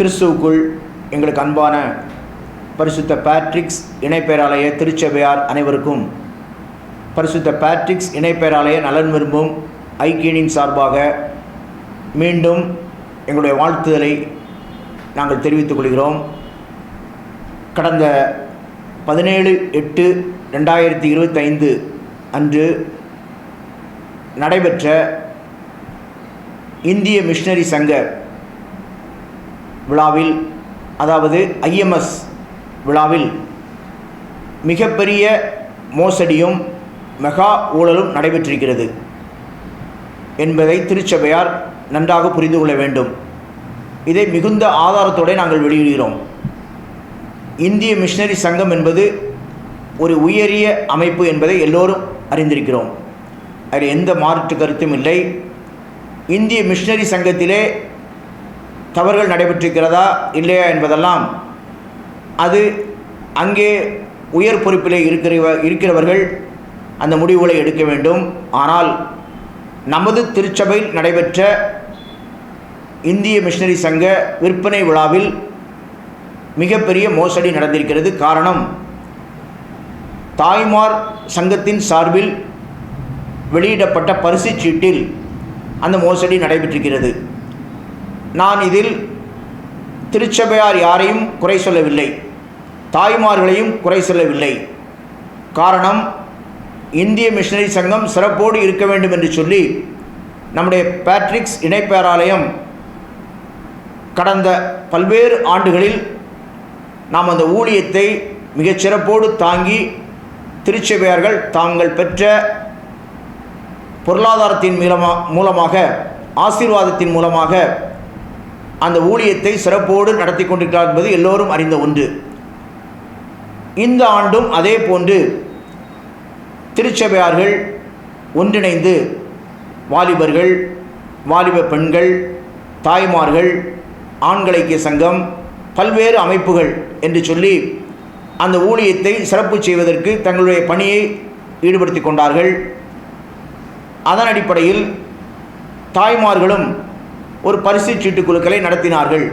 கிறிஸ்துவுக்குள் எங்களுக்கு அன்பான பரிசுத்த பேட்ரிக்ஸ் இணைப்பேராலய திருச்சபையார் அனைவருக்கும் பரிசுத்த பேட்ரிக்ஸ் இணைப்பேராலய நலன் விரும்பும் ஐக்கியனின் சார்பாக மீண்டும் எங்களுடைய வாழ்த்துதலை நாங்கள் தெரிவித்துக் கொள்கிறோம். கடந்த பதினேழு எட்டு ரெண்டாயிரத்தி இருபத்தைந்து அன்று நடைபெற்ற இந்திய மிஷினரி சங்க விழாவில் அதாவது ஐஎம்எஸ் விழாவில் மிகப்பெரிய மோசடியும் மெகா ஊழலும் நடைபெற்றிருக்கிறது என்பதை திருச்சபையார் நன்றாக புரிந்து கொள்ள வேண்டும். இதை மிகுந்த ஆதாரத்தோடு நாங்கள் வெளியிடுகிறோம். இந்திய மிஷினரி சங்கம் என்பது ஒரு உயரிய அமைப்பு என்பதை எல்லோரும் அறிந்திருக்கிறோம். அதில் எந்த மாற்று கருத்தும் இல்லை. இந்திய மிஷினரி சங்கத்திலே தவறுகள் நடைபெற்றிருக்கிறதா இல்லையா என்பதெல்லாம் அது அங்கே உயர் பொறுப்பிலே இருக்கிற இருக்கிறவர்கள் அந்த முடிவுகளை எடுக்க வேண்டும். ஆனால் நமது திருச்சபையில் நடைபெற்ற இந்திய மிஷினரி சங்க விற்பனை விழாவில் மிகப்பெரிய மோசடி நடந்திருக்கிறது. காரணம் தாய்மார் சங்கத்தின் சார்பில் வெளியிடப்பட்ட பரிசுச் சீட்டில் அந்த மோசடி நடைபெற்றிருக்கிறது. நான் இதில் திருச்சபையார் யாரையும் குறை சொல்லவில்லை. தாய்மார்களையும் குறை சொல்லவில்லை. காரணம் இந்திய மிஷினரி சங்கம் சிறப்போடு இருக்க வேண்டும் என்று சொல்லி நம்முடைய பேட்ரிக்ஸ் இணைப்பேராலயம் கடந்த பல்வேறு ஆண்டுகளில் நாம் அந்த ஊழியத்தை மிகச்சிறப்போடு தாங்கி திருச்சபையார்கள் தாங்கள் பெற்ற பொருளாதாரத்தின் மூலமா மூலமாக ஆசீர்வாதத்தின் மூலமாக அந்த ஊழியத்தை சிறப்போடு நடத்தி கொண்டிருக்கிறார் என்பது எல்லோரும் அறிந்த ஒன்று. இந்த ஆண்டும் அதே போன்று திருச்சபையார்கள் ஒன்றிணைந்து வாலிபர்கள் வாலிப பெண்கள் தாய்மார்கள் ஆண்களைக்கிய சங்கம் பல்வேறு அமைப்புகள் என்று சொல்லி அந்த ஊழியத்தை சிறப்பு செய்வதற்கு தங்களுடைய பணியை ஈடுபடுத்தி கொண்டார்கள். அதன் அடிப்படையில் தாய்மார்களும் ஒரு பரிசு சீட்டு குழுக்களை நடத்தினார்கள்.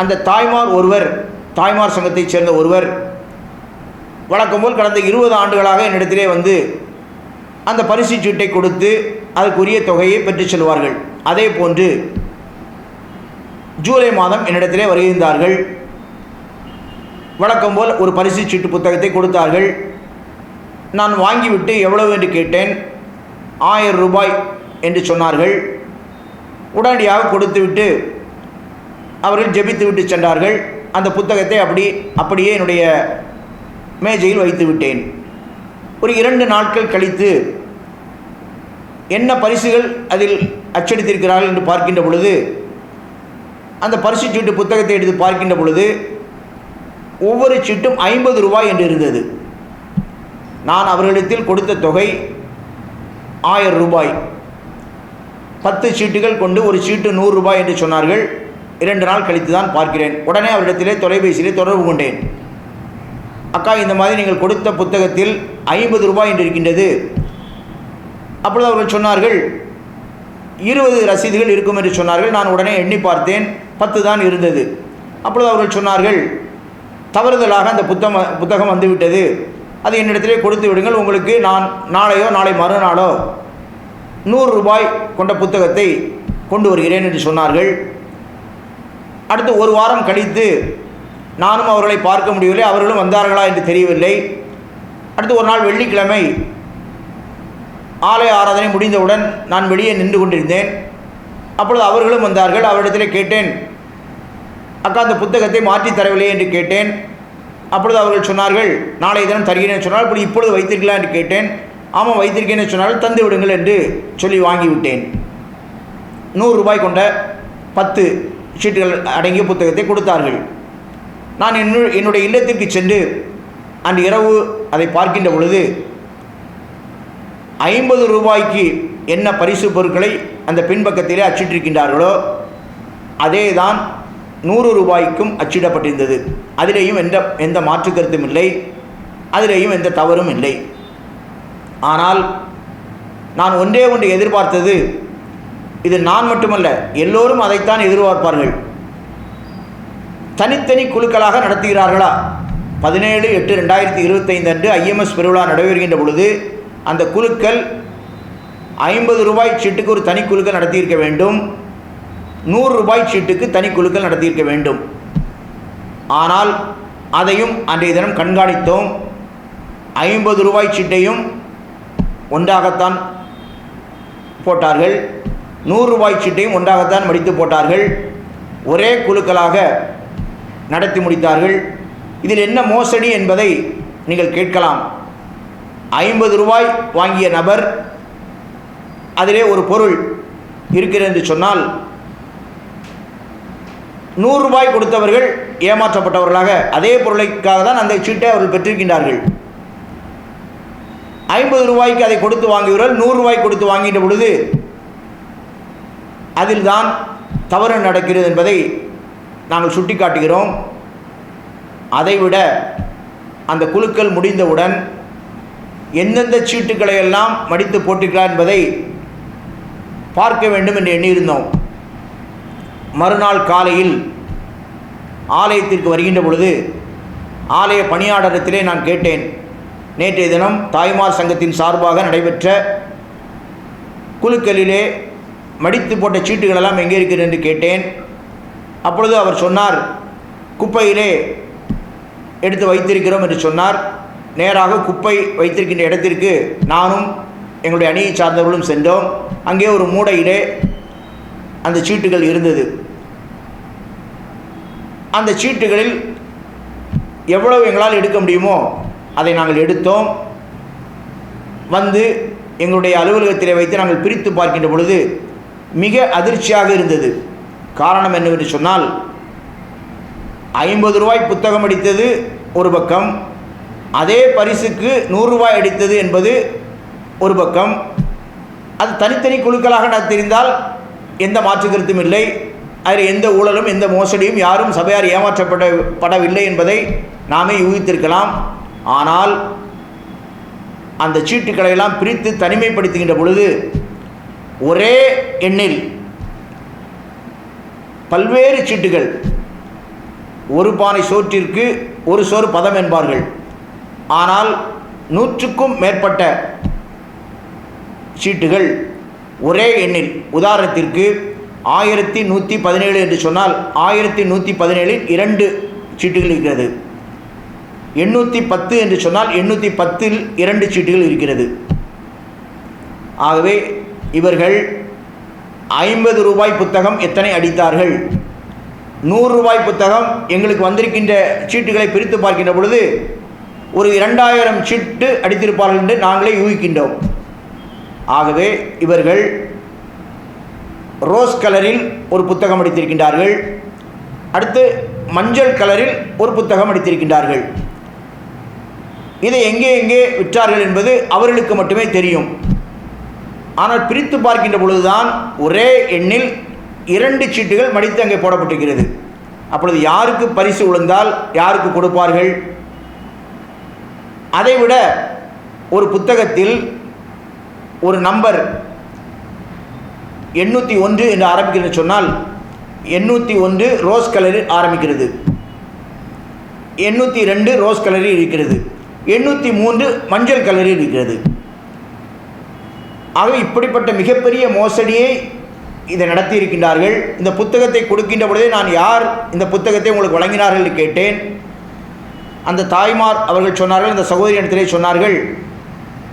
அந்த தாய்மார் ஒருவர் தாய்மார் சங்கத்தைச் சேர்ந்த ஒருவர் வழக்கம் போல் கடந்த இருபது ஆண்டுகளாக என்னிடத்திலே வந்து அந்த பரிசு சீட்டை கொடுத்து அதற்குரிய தொகையை பெற்றுச் செல்வார்கள். அதே போன்று ஜூலை மாதம் என்னிடத்திலே வருகின்றார்கள். வழக்கம் போல் ஒரு பரிசு சீட்டு புத்தகத்தை கொடுத்தார்கள். நான் வாங்கிவிட்டு எவ்வளவு என்று கேட்டேன். ஆயிரம் ரூபாய் என்று சொன்னார்கள். உடனடியாக கொடுத்துவிட்டு அவர்கள் ஜெபித்து விட்டு சென்றார்கள். அந்த புத்தகத்தை அப்படி அப்படியே என்னுடைய மேஜையில் வைத்து விட்டேன். ஒரு இரண்டு நாட்கள் கழித்து என்ன பரிசுகள் அதில் அச்சடித்திருக்கிறார்கள் என்று பார்க்கின்ற பொழுது அந்த பரிசு சீட்டு புத்தகத்தை எடுத்து பார்க்கின்ற பொழுது ஒவ்வொரு சீட்டும் ஐம்பது ரூபாய் என்று இருந்தது. நான் அவர்களிடத்தில் கொடுத்த தொகை ஆயிரம் ரூபாய். பத்து சீட்டுகள் கொண்டு ஒரு சீட்டு நூறு ரூபாய் என்று சொன்னார்கள். இரண்டு நாள் கழித்து தான் பார்க்கிறேன். உடனே அவரிடத்திலே தொலைபேசியிலே தொடர்பு கொண்டேன். அக்கா இந்த மாதிரி நீங்கள் கொடுத்த புத்தகத்தில் ஐம்பது ரூபாய் என்று இருக்கின்றது. அப்பொழுது அவர்கள் சொன்னார்கள் இருபது ரசீதுகள் இருக்கும் என்று சொன்னார்கள். நான் உடனே எண்ணி பார்த்தேன் பத்து தான் இருந்தது. அப்பொழுது அவர்கள் சொன்னார்கள் தவறுதலாக அந்த புத்தகம் புத்தகம் வந்துவிட்டது. அது என்னிடத்திலே கொடுத்து விடுங்கள். உங்களுக்கு நான் நாளையோ நாளை மறுநாளோ நூறு ரூபாய் கொண்ட புத்தகத்தை கொண்டு வருகிறேன் என்று சொன்னார்கள். அடுத்து ஒரு வாரம் கழித்து நானும் அவர்களை பார்க்க முடியவில்லை. அவர்களும் வந்தார்களா என்று தெரியவில்லை. அடுத்து ஒரு நாள் வெள்ளிக்கிழமை ஆலய ஆராதனை முடிந்தவுடன் நான் வெளியே நின்று கொண்டிருந்தேன். அப்பொழுது அவர்களும் வந்தார்கள். அவரிடத்தில் கேட்டேன் அக்கா அந்த புத்தகத்தை மாற்றித் தரவில்லை என்று கேட்டேன். அப்பொழுது அவர்கள் சொன்னார்கள் நாளைய தினம் தருகிறேன் சொன்னால் இப்படி இப்பொழுது வைத்திருக்கலாம் என்று கேட்டேன். ஆமாம் வைத்திருக்கேன் சொன்னால் தந்து விடுங்கள் என்று சொல்லி வாங்கிவிட்டேன். நூறு ரூபாய் கொண்ட பத்து சீட்டுகள் அடங்கிய புத்தகத்தை கொடுத்தார்கள். நான் என்னு என்னுடைய இல்லத்திற்கு சென்று அன்று இரவு அதை பார்க்கின்ற பொழுது ஐம்பது ரூபாய்க்கு என்ன பரிசு பொருட்களை அந்த பின்பக்கத்திலே அச்சிட்டிருக்கின்றார்களோ அதே தான் நூறு ரூபாய்க்கும் அச்சிடப்பட்டிருந்தது. அதிலேயும் எந்த எந்த மாற்று கருத்தும் இல்லை. அதிலேயும் எந்த தவறும் இல்லை. ஆனால் நான் ஒன்றே ஒன்று எதிர்பார்த்தது. இது நான் மட்டுமல்ல எல்லோரும் அதைத்தான் எதிர்பார்ப்பார்கள். தனித்தனி குழுக்களாக நடத்துகிறார்களா? பதினேழு எட்டு ரெண்டாயிரத்தி இருபத்தைந்து அன்று ஐஎம்எஸ் பெருவிழா நடைபெறுகின்ற பொழுது அந்த குழுக்கள் ஐம்பது ரூபாய் சீட்டுக்கு ஒரு தனி குழுக்கள் நடத்தியிருக்க வேண்டும். நூறு ரூபாய் சீட்டுக்கு தனி குழுக்கள் நடத்தியிருக்க வேண்டும். ஆனால் அதையும் அன்றைய தினம் கண்காணித்தோம். ஐம்பது ரூபாய் சீட்டையும் ஒன்றாகத்தான் போட்டார்கள். நூறு ரூபாய் சீட்டையும் ஒன்றாகத்தான் மடித்து போட்டார்கள். ஒரே குழுக்களாக நடத்தி முடித்தார்கள். இதில் என்ன மோசடி என்பதை நீங்கள் கேட்கலாம். ஐம்பது ரூபாய் வாங்கிய நபர் அதிலே ஒரு பொருள் இருக்கிறது என்று சொன்னால் நூறு ரூபாய் கொடுத்தவர்கள் ஏமாற்றப்பட்டவர்களாக அதே பொருளைக்காக தான் அந்த சீட்டை அவர்கள் பெற்றிருக்கின்றார்கள். ஐம்பது ரூபாய்க்கு அதை கொடுத்து வாங்குகிறவர்கள் நூறு ரூபாய் கொடுத்து வாங்கின்ற பொழுது அதில்தான் தவறு நடக்கிறது என்பதை நாங்கள் சுட்டிக்காட்டுகிறோம். அதைவிட அந்த குழுக்கள் முடிந்தவுடன் எந்தெந்த சீட்டுக்களை எல்லாம் மடித்து போட்டுக்கலாம் என்பதை பார்க்க வேண்டும் என்று எண்ணியிருந்தோம். மறுநாள் காலையில் ஆலயத்திற்கு வருகின்ற பொழுது ஆலய பணியாளரத்திலே நான் கேட்டேன். நேற்றைய தினம் தாய்மார் சங்கத்தின் சார்பாக நடைபெற்ற குழுக்களிலே மடித்து போட்ட சீட்டுகளெல்லாம் எங்கே இருக்கிறது என்று கேட்டேன். அப்பொழுது அவர் சொன்னார் குப்பையிலே எடுத்து வைத்திருக்கிறோம் என்று சொன்னார். நேராக குப்பை வைத்திருக்கின்ற இடத்திற்கு நானும் எங்களுடைய அணியை சார்ந்தவர்களும் சென்றோம். அங்கே ஒரு மூடையிலே அந்த சீட்டுகள் இருந்தது. அந்த சீட்டுகளில் எவ்வளவு எங்களால் எடுக்க முடியுமோ அதை நாங்கள் எடுத்தோம். வந்து எங்களுடைய அலுவலகத்திலே வைத்து நாங்கள் பிரித்து பார்க்கின்ற பொழுது மிக அதிர்ச்சியாக இருந்தது. காரணம் என்னவென்று சொன்னால் ஐம்பது ரூபாய் புத்தகம் அடித்தது ஒரு பக்கம் அதே பரிசுக்கு நூறுரூபாய் அடித்தது என்பது ஒரு பக்கம். அது தனித்தனி குழுக்களாக நடத்தியிருந்தால் எந்த மாற்று கருத்தும் இல்லை. அதில் எந்த ஊழலும் எந்த மோசடியும் யாரும் சபையார் ஏமாற்றப்பட படவில்லை என்பதை நாமே யூகித்திருக்கலாம். ஆனால் அந்த சீட்டுக்களை எல்லாம் பிரித்து தனிமைப்படுத்துகின்ற பொழுது ஒரே எண்ணில் பல்வேறு சீட்டுகள் ஒரு பானை சோற்றிற்கு ஒரு சோறு பதம் என்பார்கள். ஆனால் நூற்றுக்கும் மேற்பட்ட சீட்டுகள் ஒரே எண்ணில். உதாரணத்திற்கு ஆயிரத்தி நூற்றி பதினேழு என்று சொன்னால் ஆயிரத்தி நூற்றி பதினேழில் இரண்டு சீட்டுகள் இருக்கிறது. எண்ணூற்றி பத்து என்று சொன்னால் எண்ணூற்றி பத்தில் இரண்டு சீட்டுகள் இருக்கிறது. ஆகவே இவர்கள் ஐம்பது ரூபாய் புத்தகம் எத்தனை அடித்தார்கள்? நூறு ரூபாய் புத்தகம் எங்களுக்கு வந்திருக்கின்ற சீட்டுகளை பிரித்து பார்க்கின்ற பொழுது ஒரு இரண்டாயிரம் சீட்டு அடித்திருப்பார்கள் என்று நாங்களே யூகிக்கின்றோம் ஆகவே இவர்கள் ரோஸ் கலரில் ஒரு புத்தகம் அடித்திருக்கின்றார்கள். அடுத்து மஞ்சள் கலரில் ஒரு புத்தகம் அடித்திருக்கின்றார்கள். இதை எங்கே எங்கே விற்றார்கள் என்பது அவர்களுக்கு மட்டுமே தெரியும். ஆனால் பிரித்து பார்க்கின்ற பொழுதுதான் ஒரே எண்ணில் இரண்டு சீட்டுகள் மடித்து அங்கே போடப்பட்டிருக்கிறது. அப்பொழுது யாருக்கு பரிசு விழுந்தால் யாருக்கு கொடுப்பார்கள்? அதைவிட ஒரு புத்தகத்தில் ஒரு நம்பர் எண்ணூற்றி ஒன்று என்று ஆரம்பிக்கிறது சொன்னால் எண்ணூற்றி ஒன்று ரோஸ் கலரில் ஆரம்பிக்கிறது. எண்ணூற்றி ரெண்டு ரோஸ் கலரில் இருக்கிறது. எண்ணூற்றி மூன்று மஞ்சள் கலரில் இருக்கிறது. ஆக இப்படிப்பட்ட மிகப்பெரிய மோசடியை இதை நடத்தி இருக்கின்றார்கள் இந்த புத்தகத்தை கொடுக்கின்ற பொழுதே நான் யார் இந்த புத்தகத்தை உங்களுக்கு வழங்கினார்கள் என்று கேட்டேன். அந்த தாய்மார் அவர்கள் சொன்னார்கள் அந்த சகோதரி இடத்திலே சொன்னார்கள்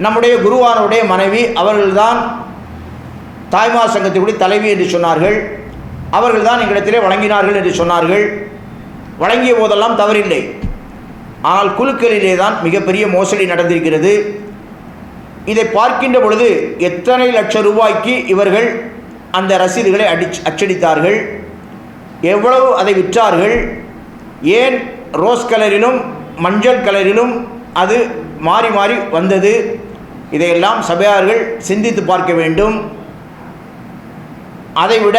நம்முடைய குருவானுடைய மனைவி அவர்கள்தான் தாய்மார் சங்கத்தினுடைய தலைவி என்று சொன்னார்கள். அவர்கள்தான் எங்களிடத்திலே வழங்கினார்கள் என்று சொன்னார்கள். வழங்கிய போதெல்லாம் தவறில்லை. ஆனால் குழுக்களிலே தான் மிகப்பெரிய மோசடி நடந்திருக்கிறது. இதை பார்க்கின்ற பொழுது எத்தனை லட்சம் ரூபாய்க்கு இவர்கள் அந்த ரசீதுகளை அடிச் அச்சடித்தார்கள். எவ்வளவு அதை விற்றார்கள். ஏன் ரோஸ் கலரிலும் மஞ்சள் கலரிலும் அது மாறி மாறி வந்தது? இதையெல்லாம் சபையார்கள் சிந்தித்து பார்க்க வேண்டும். அதைவிட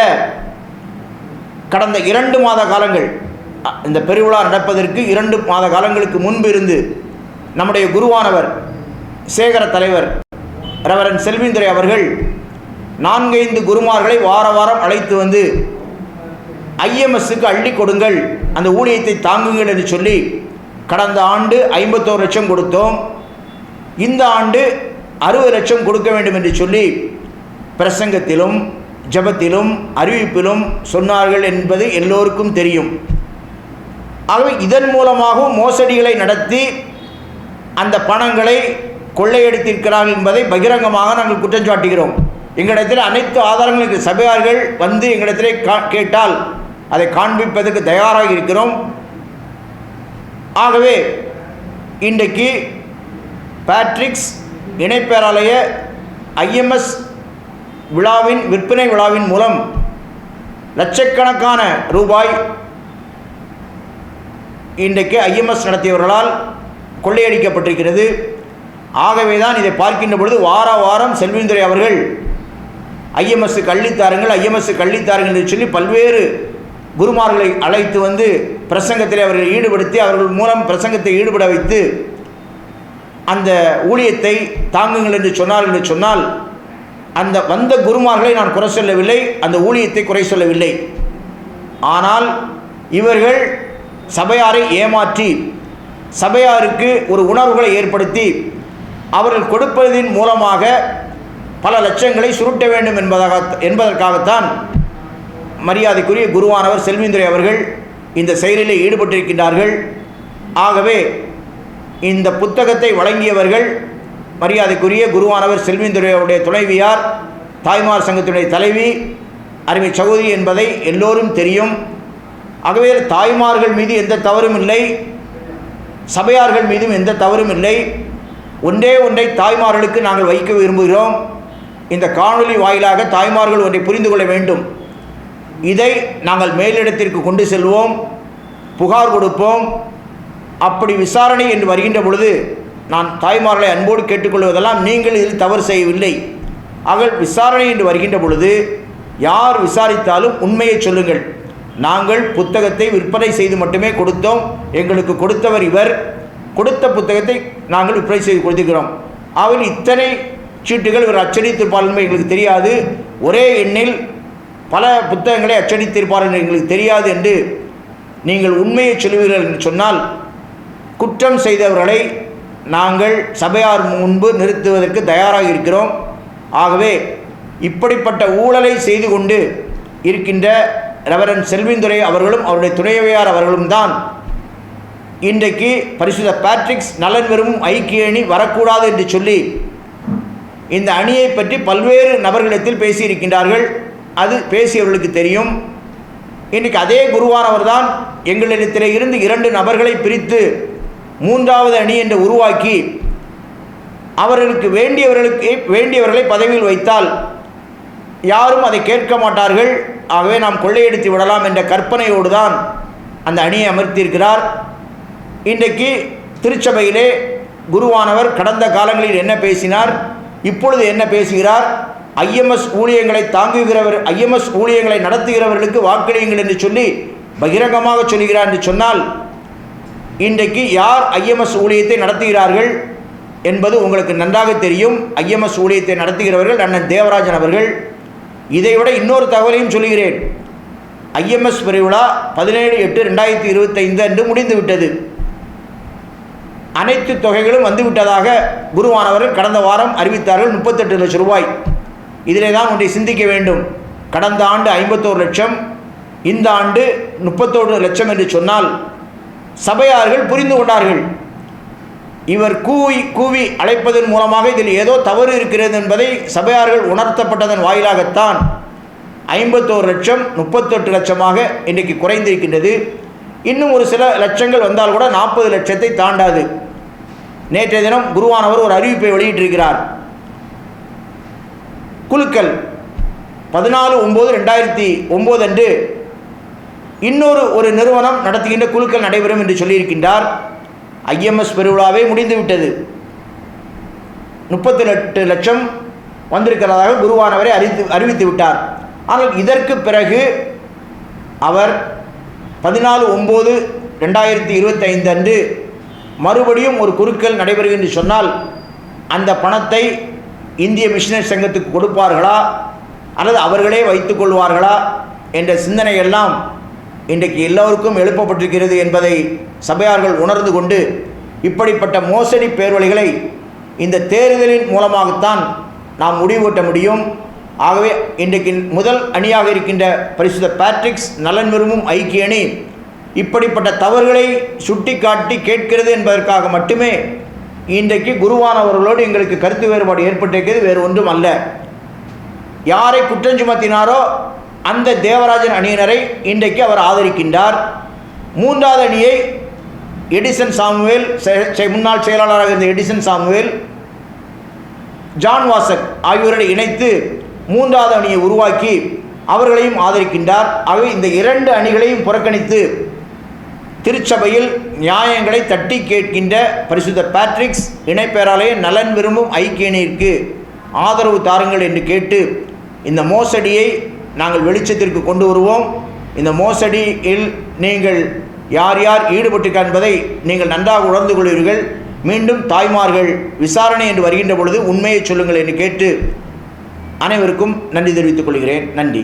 கடந்த இரண்டு மாத காலங்கள் இந்த பெருவிழா நடப்பதற்கு இரண்டு மாத காலங்களுக்கு முன்பு இருந்து நம்முடைய குருவானவர் சேகர தலைவர் ரெவரன் செல்விந்துரை அவர்கள் நான்கைந்து குருமார்களை வார வாரம் அழைத்து வந்து ஐஎம்எஸ்க்கு அள்ளி கொடுங்கள் அந்த ஊழியத்தை தாங்குங்கள் என்று சொல்லி கடந்த ஆண்டு ஐம்பத்தோரு லட்சம் கொடுத்தோம். இந்த ஆண்டு அறுபது லட்சம் கொடுக்க வேண்டும் என்று சொல்லி பிரசங்கத்திலும் ஜபத்திலும் அறிவிப்பிலும் சொன்னார்கள் என்பது எல்லோருக்கும் தெரியும். ஆகவே இதன் மூலமாகவும் மோசடிகளை நடத்தி அந்த பணங்களை கொள்ளையடித்திருக்கிறார்கள் என்பதை பகிரங்கமாக நாங்கள் குற்றம் சாட்டுகிறோம். எங்களிடத்தில் அனைத்து ஆதாரங்களுக்கு சபையார்கள் வந்து எங்களிடத்திலே கா கேட்டால் அதை காண்பிப்பதற்கு தயாராக இருக்கிறோம். ஆகவே இன்றைக்கு பேட்ரிக்ஸ் இணைப்பேராலய ஐஎம்எஸ் விழாவின் விற்பனை விழாவின் மூலம் லட்சக்கணக்கான ரூபாய் இன்றைக்கு ஐஎம்எஸ் நடத்தியவர்களால் கொள்ளையடிக்கப்பட்டிருக்கிறது. ஆகவே தான் இதை பார்க்கின்ற பொழுது வார வாரம் செல்விந்துரை அவர்கள் ஐஎம்எஸ் கள்ளித்தாருங்கள் ஐஎம்எஸ் கள்ளித்தாருங்கள் என்று சொல்லி பல்வேறு குருமார்களை அழைத்து வந்து பிரசங்கத்தில் அவர்கள் ஈடுபடுத்தி அவர்கள் மூலம் பிரசங்கத்தை ஈடுபட வைத்து அந்த ஊழியத்தை தாங்குங்கள் என்று சொன்னார்கள் என்று சொன்னால் அந்த வந்த குருமார்களை நான் குறை சொல்லவில்லை அந்த ஊழியத்தை குறை சொல்லவில்லை. ஆனால் இவர்கள் சபையாரை ஏமாற்றி சபையாருக்கு ஒரு உணர்வுகளை ஏற்படுத்தி அவர்கள் கொடுப்பதின் மூலமாக பல லட்சங்களை சுருட்ட வேண்டும் என்பதாக என்பதற்காகத்தான் மரியாதைக்குரிய குருவானவர் செல்விந்துரை அவர்கள் இந்த செயலிலே ஈடுபட்டிருக்கின்றார்கள். ஆகவே இந்த புத்தகத்தை வழங்கியவர்கள் மரியாதைக்குரிய குருவானவர் செல்விந்துரையுடைய துணைவியார் தாய்மார் சங்கத்தினுடைய தலைவி அருமை சகோதரி என்பதை எல்லோரும் தெரியும். ஆகவே தாய்மார்கள் மீது எந்த தவறும் இல்லை. சபையார்கள் மீதும் எந்த தவறும் இல்லை. ஒன்றே ஒன்றை தாய்மார்களுக்கு நாங்கள் வைக்க விரும்புகிறோம். இந்த காணொலி வாயிலாக தாய்மார்கள் ஒன்றை புரிந்து கொள்ள வேண்டும். இதை நாங்கள் மேலிடத்திற்கு கொண்டு செல்வோம். புகார் கொடுப்போம். அப்படி விசாரணை என்று வருகின்ற பொழுது நான் தாய்மார்களை அன்போடு கேட்டுக்கொள்வதெல்லாம் நீங்கள் இதில் தவறு செய்யவில்லை. ஆக விசாரணை என்று வருகின்ற பொழுது யார் விசாரித்தாலும் உண்மையை சொல்லுங்கள். நாங்கள் புத்தகத்தை விற்பனை செய்து மட்டுமே கொடுத்தோம். எங்களுக்கு கொடுத்தவர் இவர். கொடுத்த புத்தகத்தை நாங்கள் விற்பனை செய்து கொடுத்திருக்கிறோம். அவர் இத்தனை சீட்டுகள் இவர் அச்சடித்திருப்பார் என்பது எங்களுக்கு தெரியாது. ஒரே எண்ணில் பல புத்தகங்களை அச்சடித்திருப்பார் என்று எங்களுக்கு தெரியாது என்று நீங்கள் உண்மையை சொல்லுவீர்கள் என்று சொன்னால் குற்றம் செய்தவர்களை நாங்கள் சபையார் முன்பு நிறுத்துவதற்கு தயாராக இருக்கிறோம். ஆகவே இப்படிப்பட்ட ஊழலை செய்து கொண்டு இருக்கின்ற ரெவரன் செல்விந்துரை அவர்களும் அவருடைய துணைவியார் அவர்களும் தான் இன்றைக்கு பரிசுத பேட்ரிக்ஸ் நலன் வெறும் ஐக்கிய அணி வரக்கூடாது என்று சொல்லி இந்த அணியை பற்றி பல்வேறு நபர்களிடத்தில் பேசியிருக்கின்றார்கள். அது பேசியவர்களுக்கு தெரியும். இன்றைக்கு அதே குருவானவர் தான் எங்களிடத்திலே இருந்து இரண்டு நபர்களை பிரித்து மூன்றாவது அணி என்று உருவாக்கி அவர்களுக்கு வேண்டியவர்களுக்கு வேண்டியவர்களை பதவியில் வைத்தால் யாரும் அதை கேட்க மாட்டார்கள். ஆகவே நாம் கொள்ளையடித்து விடலாம் என்ற கற்பனையோடு தான் அந்த அணியை அமர்த்தியிருக்கிறார். இன்றைக்கு திருச்சபையிலே குருவானவர் கடந்த காலங்களில் என்ன பேசினார்? இப்பொழுது என்ன பேசுகிறார்? ஐஎம்எஸ் ஊழியங்களை தாங்குகிறவர் ஐஎம்எஸ் ஊழியங்களை நடத்துகிறவர்களுக்கு வாக்களியுங்கள் என்று சொல்லி பகிரங்கமாக சொல்கிறார் என்று சொன்னால் இன்றைக்கு யார் ஐஎம்எஸ் ஊழியத்தை நடத்துகிறார்கள் என்பது உங்களுக்கு நன்றாக தெரியும். ஐஎம்எஸ் ஊழியத்தை நடத்துகிறவர்கள் அண்ணன் தேவராஜன் அவர்கள். இதை விட இன்னொரு தகவலையும் சொல்கிறேன் ஐஎம்எஸ் பெருவிழா பதினேழு எட்டு ரெண்டாயிரத்தி இருபத்தைந்து அன்று முடிந்து விட்டது. அனைத்து தொகைகளும் வந்துவிட்டதாக குருவானவர்கள் கடந்த வாரம் அறிவித்தார்கள் முப்பத்தெட்டு லட்சம் ரூபாய். இதிலே தான் ஒன்றை சிந்திக்க வேண்டும். கடந்த ஆண்டு ஐம்பத்தோரு லட்சம் இந்த ஆண்டு முப்பத்தோரு லட்சம் என்று சொன்னால் சபையார்கள் புரிந்து கொண்டார்கள். இவர் கூவி கூவி அழைப்பதன் மூலமாக இதில் ஏதோ தவறு இருக்கிறது என்பதை சபையார்கள் உணர்த்தப்பட்டதன் வாயிலாகத்தான் ஐம்பத்தோரு லட்சம் முப்பத்தெட்டு லட்சமாக இன்றைக்கு குறைந்திருக்கின்றது. இன்னும் ஒரு சில லட்சங்கள் வந்தால் கூட நாற்பது லட்சத்தை தாண்டாது. நேற்றைய தினம் குருவானவர் ஒரு அறிவிப்பை வெளியிட்டிருக்கிறார். குழுக்கள் பதினாலு ஒம்பது ரெண்டாயிரத்தி ஒம்பது அன்று இன்னொரு ஒரு நிறுவனம் நடத்துகின்ற குழுக்கள் நடைபெறும் என்று சொல்லியிருக்கின்றார். ஐஎம்எஸ் பெருவிழாவே முடிந்துவிட்டது. முப்பத்தி எட்டு லட்சம் வந்திருக்கிறதாக குருவானவரை அறிவித்து அறிவித்து விட்டார். ஆனால் இதற்கு பிறகு அவர் பதினாலு ஒம்பது ரெண்டாயிரத்தி இருபத்தைந்து அன்று மறுபடியும் ஒரு குறுக்கல் நடைபெறும் என்று சொன்னால் அந்த பணத்தை இந்திய மிஷினரி சங்கத்துக்கு கொடுப்பார்களா? அல்லது அவர்களே வைத்துக்கொள்வார்களா என்ற சிந்தனையெல்லாம் இன்றைக்கு எல்லோருக்கும் எழுப்பப்பட்டிருக்கிறது என்பதை சபையார்கள் உணர்ந்து கொண்டு இப்படிப்பட்ட மோசடி பேர்வழிகளை இந்த தேர்தலின் மூலமாகத்தான் நாம் முடிவூட்ட முடியும். ஆகவே இன்றைக்கு முதல் அணியாக இருக்கின்ற பரிசுத்த பேட்ரிக்ஸ் நலன் விரும்பும் ஐக்கிய அணி இப்படிப்பட்ட தவறுகளை சுட்டி காட்டி கேட்கிறது என்பதற்காக மட்டுமே இன்றைக்கு குருவானவர்களோடு எங்களுக்கு கருத்து வேறுபாடு ஏற்பட்டிருக்கிறது வேறு ஒன்றும் அல்ல. யாரை குற்றம் சுமத்தினாரோ அந்த தேவராஜன் அணியினரை இன்றைக்கு அவர் ஆதரிக்கின்றார். மூன்றாவது அணியை எடிசன் சாமுவேல் செ- செ- முன்னாள் செயலாளராக இருந்த எடிசன் சாமுவேல் ஜான் வாசக் ஆகியோரை இணைத்து மூன்றாவது அணியை உருவாக்கி அவர்களையும் ஆதரிக்கின்றார். ஆகவே இந்த இரண்டு அணிகளையும் புறக்கணித்து திருச்சபையில் நியாயங்களை தட்டி கேட்கின்ற பரிசுத்த பேட்ரிக்ஸ் இணைப்பேராலய நலன் விரும்பும் ஐக்கியனிற்கு ஆதரவு தாருங்கள் என்று கேட்டு இந்த மோசடியை நாங்கள் வெளிச்சத்திற்கு கொண்டு வருவோம். இந்த மோசடியில் நீங்கள் யார் யார் ஈடுபட்டிருக்க என்பதை நீங்கள் நன்றாக உணர்ந்து கொள்வீர்கள். மீண்டும் தாய்மார்கள் விசாரணை என்று வருகின்ற பொழுது உண்மையை சொல்லுங்கள் என்று கேட்டு அனைவருக்கும் நன்றி தெரிவித்துக் கொள்கிறேன். நன்றி.